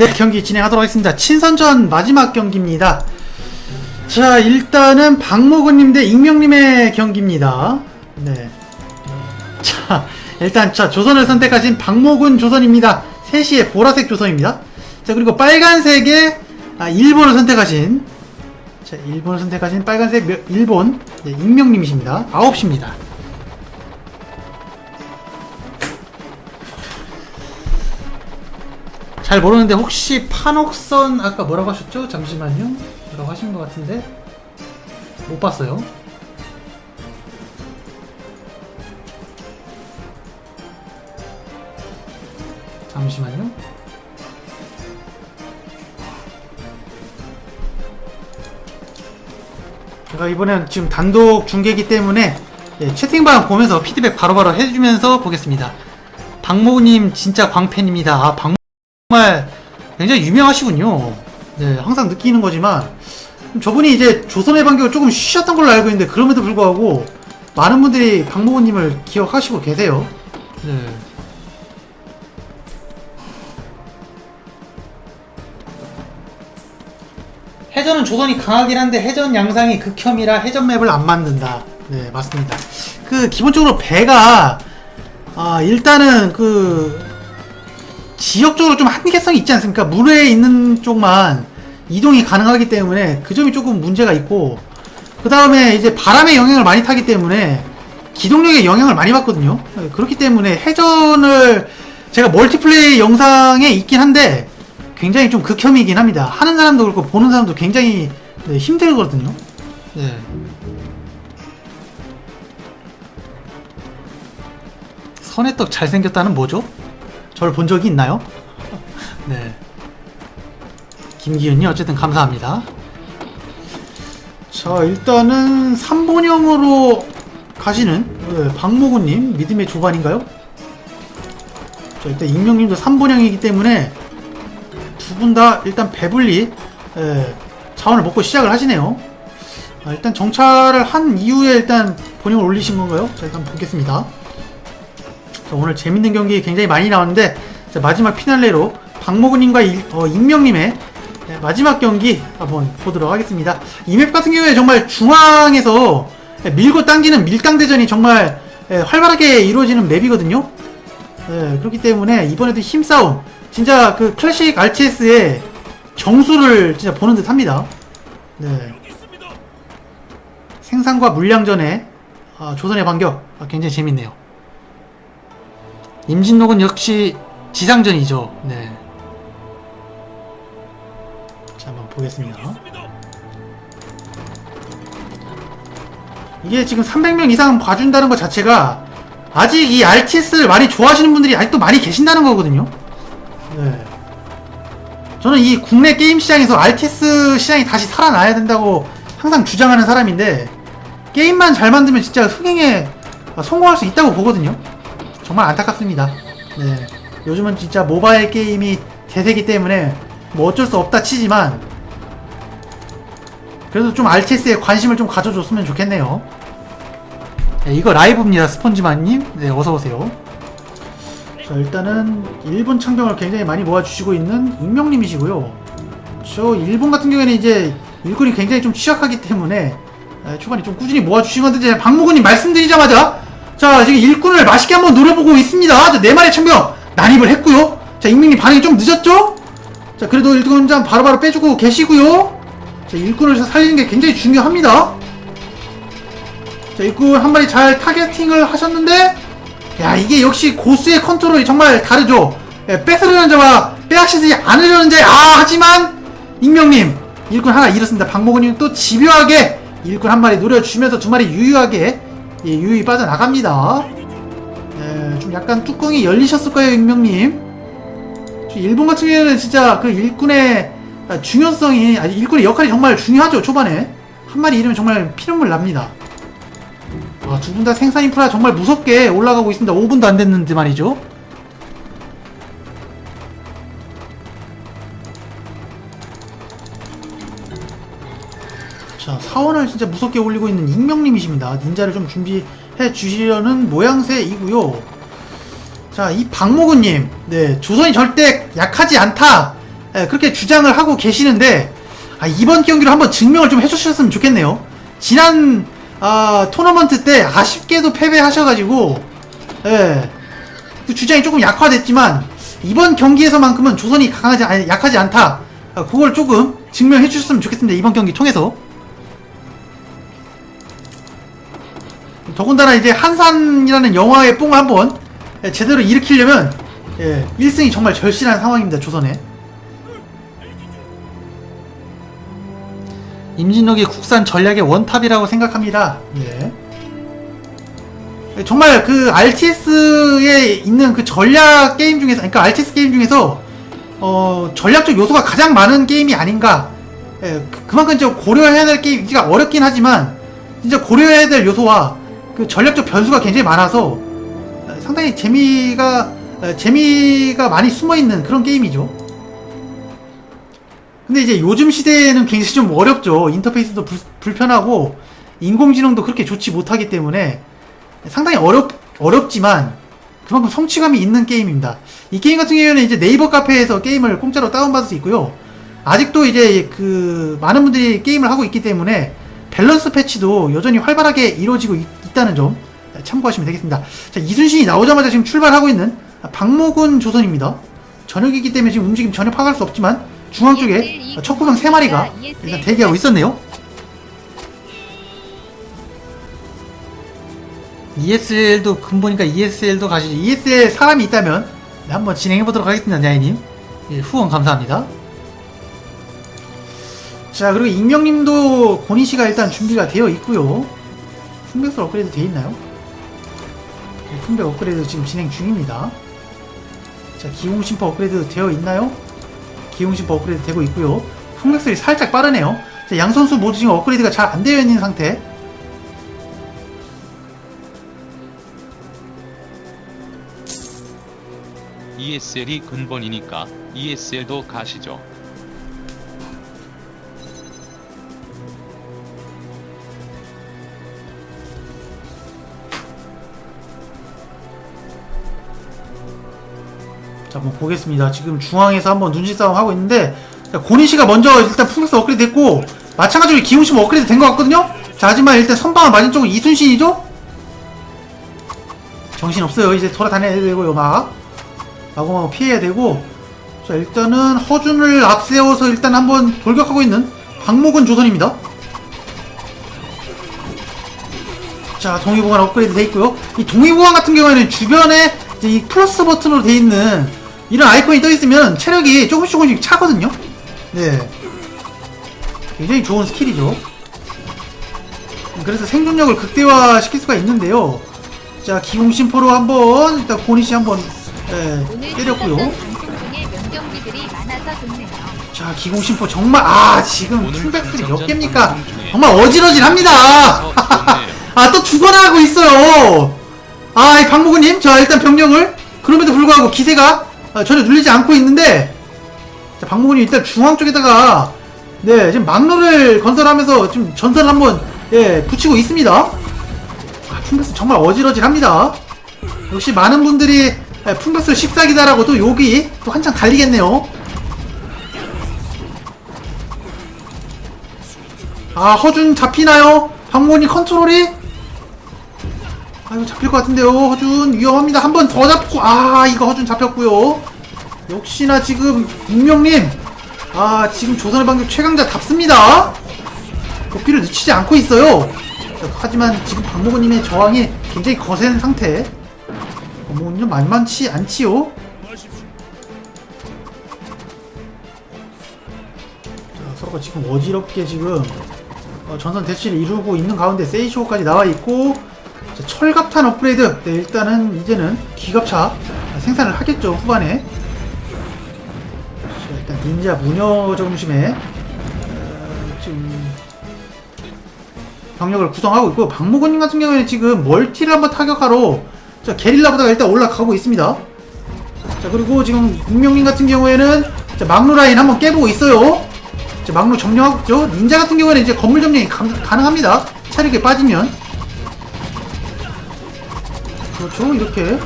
네, 경기 진행하도록 하겠습니다. 친선전 마지막 경기입니다. 자, 일단은 박모근님 대 익명님의 경기입니다. 네. 자, 일단 자 조선을 선택하신 박모근 조선입니다. 3시에 보라색 조선입니다. 자, 그리고 빨간색에 아, 일본을 선택하신 자, 일본을 선택하신 빨간색 며- 일본 네, 익명님이십니다. 9시입니다. 잘 모르는데 혹시 판옥선 아까 뭐라고 하셨죠? 잠시만요. 뭐라고 하신 것 같은데 못 봤어요. 잠시만요. 제가 이번엔 지금 단독 중계이기 때문에 예, 채팅방 보면서 피드백 바로 바로 해주면서 보겠습니다. 박모님 진짜 광팬입니다. 아, 박 정말 굉장히 유명하시군요. 네, 항상 느끼는 거지만 저분이 이제 조선의 반격을 조금 쉬셨던 걸로 알고 있는데 그럼에도 불구하고 많은 분들이 박모호님을 기억하시고 계세요. 네. 해전은 조선이 강하긴 한데 해전 양상이 극혐이라 해전 맵을 안 만든다. 네, 맞습니다. 그 기본적으로 배가 아 일단은 그 지역적으로 좀 한계성이 있지 않습니까? 물에 있는 쪽만 이동이 가능하기 때문에 그 점이 조금 문제가 있고 그 다음에 이제 바람의 영향을 많이 타기 때문에 기동력에 영향을 많이 받거든요. 네, 그렇기 때문에 해전을 제가 멀티플레이 영상에 있긴 한데 굉장히 좀 극혐이긴 합니다. 하는 사람도 그렇고 보는 사람도 굉장히 네, 힘들거든요. 네. 선해떡 잘생겼다는 뭐죠? 저를 본 적이 있나요? 네. 김기현님 어쨌든 감사합니다. 자 일단은 3본형으로 가시는 네, 박모구님 믿음의 조반인가요? 자 일단 익명님도 3본형이기 때문에 두 분 다 일단 배불리 예, 자원을 먹고 시작을 하시네요. 아, 일단 정찰을 한 이후에 일단 본영을 올리신 건가요? 자 일단 보겠습니다. 자, 오늘 재밌는 경기 굉장히 많이 나왔는데 자, 마지막 피날레로 박모근님과 일- 어, 익명님의 네, 마지막 경기 한번 보도록 하겠습니다. 이 맵 같은 경우에 정말 중앙에서 밀고 당기는 밀당대전이 정말 예, 활발하게 이루어지는 맵이거든요. 예, 그렇기 때문에 이번에도 힘싸움 진짜 그 클래식 RTS의 정수를 진짜 보는 듯 합니다. 네. 생산과 물량전에 아, 조선의 반격 아, 굉장히 재밌네요. 임진록은 역시 지상전이죠. 네. 자, 한번 보겠습니다. 이게 지금 300명 이상 봐준다는 것 자체가 아직 이 RTS를 많이 좋아하시는 분들이 아직도 많이 계신다는 거거든요. 네. 저는 이 국내 게임 시장에서 RTS 시장이 다시 살아나야 된다고 항상 주장하는 사람인데 게임만 잘 만들면 진짜 흥행에 성공할 수 있다고 보거든요. 정말 안타깝습니다. 네. 요즘은 진짜 모바일 게임이 대세기 때문에 뭐 어쩔 수 없다 치지만 그래도 좀 RTS에 관심을 좀 가져줬으면 좋겠네요. 네, 이거 라이브입니다, 스펀지만님. 네, 어서오세요. 자, 일단은 일본 창경을 굉장히 많이 모아주시고 있는 익명님이시고요. 저 일본 같은 경우에는 이제 일꾼이 굉장히 좀 취약하기 때문에 아, 초반에 좀 꾸준히 모아주신 건데 이제 박무근님 말씀드리자마자 자 지금 일꾼을 맛있게 한번 노려보고 있습니다. 자, 네 마리 창경 난입을 했고요. 자 익명님 반응이 좀 늦었죠? 자 그래도 일꾼장 바로바로 빼주고 계시고요. 자 일꾼을 살리는 게 굉장히 중요합니다. 자 일꾼 한 마리 잘 타겟팅을 하셨는데 야 이게 역시 고수의 컨트롤이 정말 다르죠. 예, 뺏으려는 자와 빼앗기지 않으려는 자. 아 하지만 익명님 일꾼 하나 잃었습니다. 박모근님 또 집요하게 일꾼 한 마리 노려주면서 두 마리 유유하게 예, 유유히 빠져나갑니다. 예, 좀 약간 뚜껑이 열리셨을 거예요, 익명님. 저 일본 같은 경우에는 진짜 그 일꾼의 아, 중요성이 아니 일꾼의 역할이 정말 중요하죠 초반에 한 마리 잃으면 정말 피눈물 납니다. 아, 두 분 다 생산 인프라 정말 무섭게 올라가고 있습니다. 5분도 안 됐는데 말이죠. 사원을 진짜 무섭게 올리고 있는 익명님이십니다. 닌자를 좀 준비해 주시려는 모양새이고요. 자, 이 박모근님, 네, 조선이 절대 약하지 않다. 예, 그렇게 주장을 하고 계시는데 아, 이번 경기로 한번 증명을 좀 해주셨으면 좋겠네요. 지난 아, 토너먼트 때 아쉽게도 패배하셔가지고 예, 그 주장이 조금 약화됐지만 이번 경기에서만큼은 조선이 강하지 아니, 약하지 않다. 아, 그걸 조금 증명해 주셨으면 좋겠습니다. 이번 경기 통해서. 더군다나 이제 한산이라는 영화의 뽕을 한번 예, 제대로 일으키려면 예, 1승이 정말 절실한 상황입니다. 조선에. 임진록이 국산 전략의 원탑이라고 생각합니다. 예. 예, 정말 그 RTS에 있는 그 전략 게임 중에서, 그러니까 RTS 게임 중에서 어, 전략적 요소가 가장 많은 게임이 아닌가. 예, 그- 그만큼 좀 고려해야 될 게임이가 어렵긴 하지만 진짜 고려해야 될 요소와 그 전략적 변수가 굉장히 많아서 어, 상당히 재미가 어, 재미가 많이 숨어 있는 그런 게임이죠. 근데 이제 요즘 시대에는 굉장히 좀 어렵죠. 인터페이스도 불, 불편하고 인공지능도 그렇게 좋지 못하기 때문에 상당히 어렵 어렵지만 그만큼 성취감이 있는 게임입니다. 이 게임 같은 경우에는 이제 네이버 카페에서 게임을 공짜로 다운받을 수 있고요. 아직도 이제 그 많은 분들이 게임을 하고 있기 때문에 밸런스 패치도 여전히 활발하게 이루어지고 있, 다는 점 참고하시면 되겠습니다. 자, 이순신이 나오자마자 지금 출발하고 있는 박모군 조선입니다. 저녁이기 때문에 지금 움직임 전혀 파악할 수 없지만 중앙 쪽에 척구병 3마리가 일단 대기하고 있었네요. ESL도 근보니까 ESL도 가시죠. ESL 사람이 있다면 네, 한번 진행해 보도록 하겠습니다, 야이님. 예, 후원 감사합니다. 자, 그리고 익명님도 고니 씨가 일단 준비가 되어 있고요. 풍백설 업그레이드 되어 있나요? 네, 풍백 업그레이드 지금 진행 중입니다. 자, 기공 심퍼 업그레이드 되어 있나요? 기공 심퍼 업그레이드 되고 있고요. 풍백설이 살짝 빠르네요. 자, 양 선수 모두 지금 업그레이드가 잘 안 되어 있는 상태. ESL이 근본이니까 ESL도 가시죠. 자, 한번 보겠습니다. 지금 중앙에서 한번 눈치 싸움 하고 있는데, 자, 고니 씨가 먼저 일단 풍격수 업그레이드 됐고, 마찬가지로 기훈 씨も업그레이드 된 것 같거든요? 자, 하지만 일단 선방을 맞은 쪽은 이순신이죠? 정신 없어요. 이제 돌아다녀야 되고요, 막. 마구마구 피해야 되고, 자, 일단은 허준을 앞세워서 일단 한번 돌격하고 있는 박목은 조선입니다. 자, 동의보관 업그레이드 돼 있고요. 이 동의보관 같은 경우에는 주변에 이제 이 플러스 버튼으로 돼 있는 이런 아이콘이 떠 있으면 체력이 조금씩 조금씩 차거든요. 네. 굉장히 좋은 스킬이죠. 그래서 생존력을 극대화 시킬 수가 있는데요. 자, 기공 심포로 한번 일단 고니씨 한번 예, 때렸고요. 자, 기공 심포 정말 아 지금 풀백들이 몇 개입니까? 정말 어질어질합니다. 어, 좋네요. 아또 죽어나 하고 있어요. 아, 이 박무구님, 자 일단 병력을 그럼에도 불구하고 기세가 아, 전혀 눌리지 않고 있는데, 자 박무구님 일단 중앙 쪽에다가 네 지금 막로를 건설하면서 지금 전선을 한번 예 붙이고 있습니다. 아, 풍백스 정말 어질어질합니다. 역시 많은 분들이 예, 풍백스 14기다라고 또 욕이 또 한창 달리겠네요. 아 허준 잡히나요? 박무구님 컨트롤이 아 이거 잡힐 것 같은데요 허준. 위험합니다. 한 번 더 잡고 아 이거 허준 잡혔고요. 역시나 지금 익명님. 아 지금 조선의 방역 최강자 답습니다. 도피를 늦추지 않고 있어요. 자, 하지만 지금 박모근님의 저항이 굉장히 거센 상태. 박모근님 만만치 않지요? 자, 서로가 지금 어지럽게 지금 어, 전선 대치를 이루고 있는 가운데 세이쇼까지 나와 있고 자, 철갑탄 업그레이드. 네, 일단은 이제는 기갑차 생산을 하겠죠 후반에. 자, 일단 닌자 무녀 중심에 어, 지금 병력을 구성하고 있고 박무근님 같은 경우에는 지금 멀티를 한번 타격하러 자 게릴라보다가 일단 올라가고 있습니다. 자 그리고 지금 익명님 같은 경우에는 자 막루 라인 한번 깨보고 있어요. 자 막루 점령하고 있죠. 닌자 같은 경우에는 이제 건물 점령이 가, 가능합니다. 체력에 빠지면 그렇죠 이렇게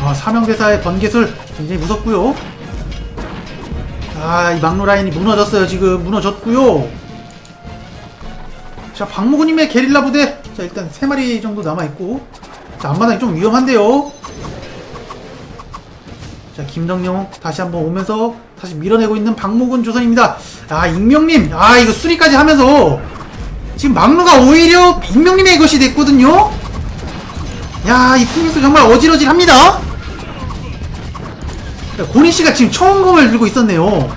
아, 사명대사의 번개술 굉장히 무섭고요. 아, 이 막루 라인이 무너졌어요. 지금 무너졌고요. 자, 박무구님의 게릴라 부대. 자, 일단 세 마리 정도 남아 있고. 자, 앞마당이 좀 위험한데요. 자, 김덕용 다시 한번 오면서 다시 밀어내고 있는 박무군 조선입니다. 아, 익명님. 아, 이거 수리까지 하면서 지금 막루가 오히려 익명님의 것이 됐거든요. 야, 이 풍미수 정말 어질어질합니다. 야, 고니 씨가 지금 청검을 들고 있었네요.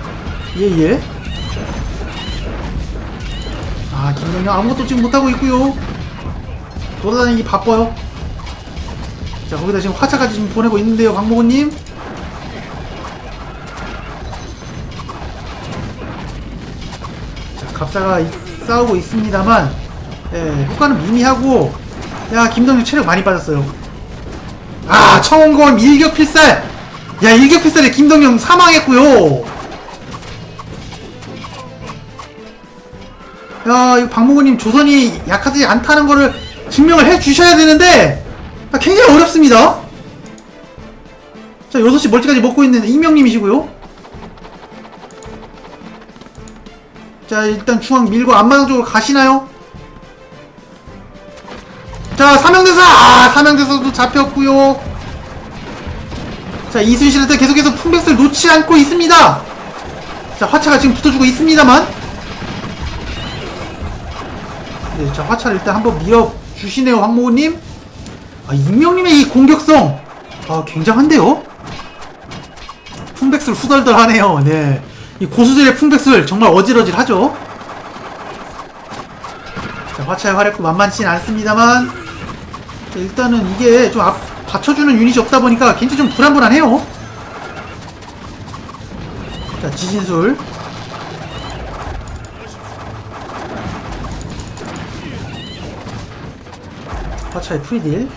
예, 예. 아, 김정영 아무것도 지금 못하고 있고요. 돌아다니기 바빠요. 자, 거기다 지금 화차까지 지금 보내고 있는데요, 박모고님. 자, 갑사가 이- 싸우고 있습니다만, 예, 효과는 미미하고, 야, 김정영 체력 많이 빠졌어요. 아, 청검 일격필살! 야, 일격필살에 김동영 사망했고요. 야, 박모구님 조선이 약하지 않다는 거를 증명을 해 주셔야 되는데 아, 굉장히 어렵습니다. 자, 6시 멀티까지 먹고 있는 이명님이시고요. 자, 일단 중앙 밀고 앞마당 쪽으로 가시나요? 자, 사명대사! 아, 사명대사도 잡혔고요. 자, 이순신한테 계속해서 품백스를 놓지 않고 있습니다. 자, 화차가 지금 붙어주고 있습니다만. 네, 자, 화차를 일단 한번 밀어주시네요, 황모우님. 아, 임명님의 이 공격성. 아, 굉장한데요? 품백스를 후덜덜 하네요, 네. 이 고수들의 품백스 정말 어질어질하죠? 자, 화차의 활약도 만만치는 않습니다만. 자, 일단은 이게 좀 앞, 받쳐주는 유닛이 없다 보니까 굉장히 좀 불안불안해요. 자, 지진술. 화차의 프리딜.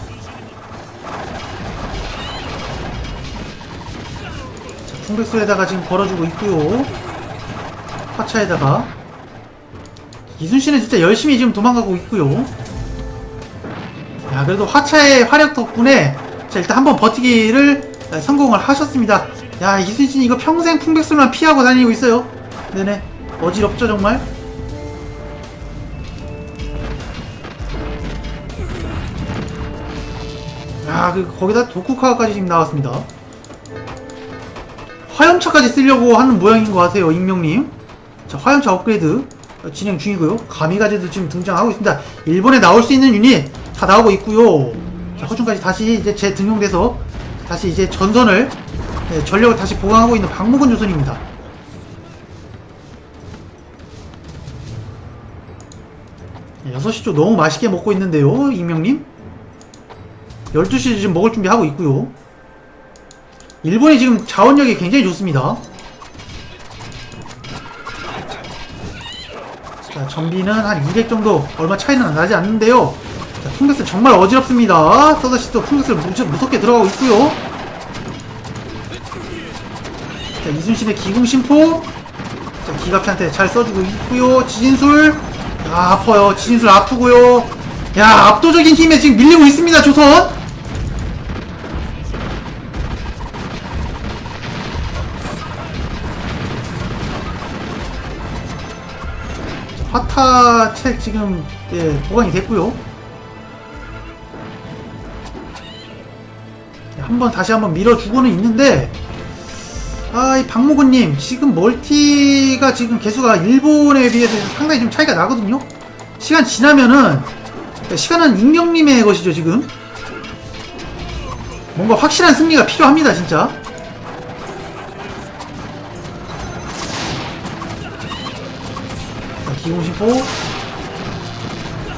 자, 풍백술에다가 지금 걸어주고 있고요. 화차에다가. 이순신은 진짜 열심히 지금 도망가고 있고요. 야, 그래도 화차의 화력 덕분에 자, 일단 한번 버티기를 아, 성공을 하셨습니다. 야, 이순신 이거 평생 풍백술만 피하고 다니고 있어요. 네네. 어지럽죠, 정말? 야, 그, 거기다 도쿠카까지 지금 나왔습니다. 화염차까지 쓰려고 하는 모양인 것 같아요, 익명님. 자, 화염차 업그레이드 진행 중이고요. 가미가제도 지금 등장하고 있습니다. 일본에 나올 수 있는 유닛 다 나오고 있고요. 자, 허준까지 다시 이제 재등용돼서 다시 이제 전선을 네, 전력을 다시 보강하고 있는 박무근 조선입니다. 네, 6시 쪽 너무 맛있게 먹고 있는데요, 익명님. 12시 지금 먹을 준비하고 있고요. 일본이 지금 자원력이 굉장히 좋습니다. 자, 전비는 한 200 정도 얼마 차이는 나지 않는데요. 자, 풍격스 정말 어지럽습니다. 서더시 또 풍격스를 무, 무섭게 들어가고 있고요. 자, 이순신의 기궁심포. 자, 기갑차한테 잘 써주고 있고요. 지진술. 아, 아파요. 지진술 아프고요. 야, 압도적인 힘에 지금 밀리고 있습니다, 조선. 화타 책 지금 예, 보강이 됐고요. 한번 다시 한번 밀어주고는 있는데 아 이 박무근님 지금 멀티가 지금 개수가 일본에 비해서 상당히 좀 차이가 나거든요. 시간 지나면은 시간은 익명님의 것이죠 지금. 뭔가 확실한 승리가 필요합니다 진짜. 자, 기공심포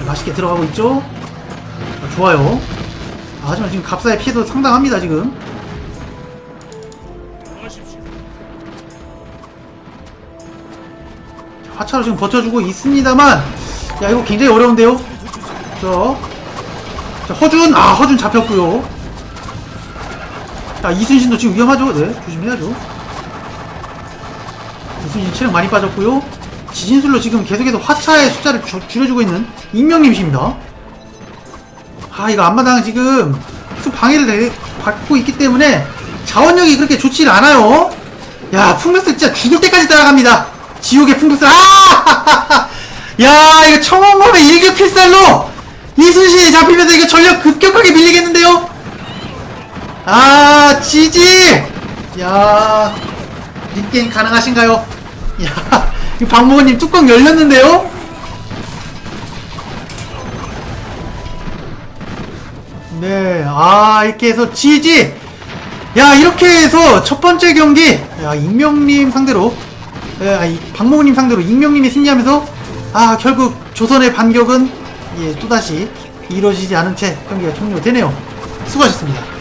맛있게 들어가고 있죠? 아, 좋아요. 아, 하지만 지금 갑사의 피해도 상당합니다, 지금. 화차로 지금 버텨주고 있습니다만, 야, 이거 굉장히 어려운데요? 저, 자, 허준, 아, 허준 잡혔고요 자, 이순신도 지금 위험하죠? 네, 조심해야죠. 이순신 체력 많이 빠졌고요 지진술로 지금 계속해서 화차의 숫자를 줄- 줄여주고 있는 익명님이십니다. 아 이거 앞마당 지금 계속 방해를 내, 받고 있기 때문에 자원력이 그렇게 좋지 않아요. 야, 풍력스 진짜 죽을 때까지 따라갑니다. 지옥의 풍력스. 아! 야, 이거 청원검의 일격 필살로 이순신이 잡히면서 이거 전력 급격하게 밀리겠는데요? 아, 지지! 야, 립게임 가능하신가요? 야, 이 박모님 뚜껑 열렸는데요? 네, 아, 이렇게 해서 지지! 야, 이렇게 해서 첫 번째 경기, 야, 익명님 상대로, 예, 아니, 박모님 상대로 익명님이 승리하면서, 아, 결국 조선의 반격은, 예, 또다시 이루어지지 않은 채 경기가 종료되네요. 수고하셨습니다.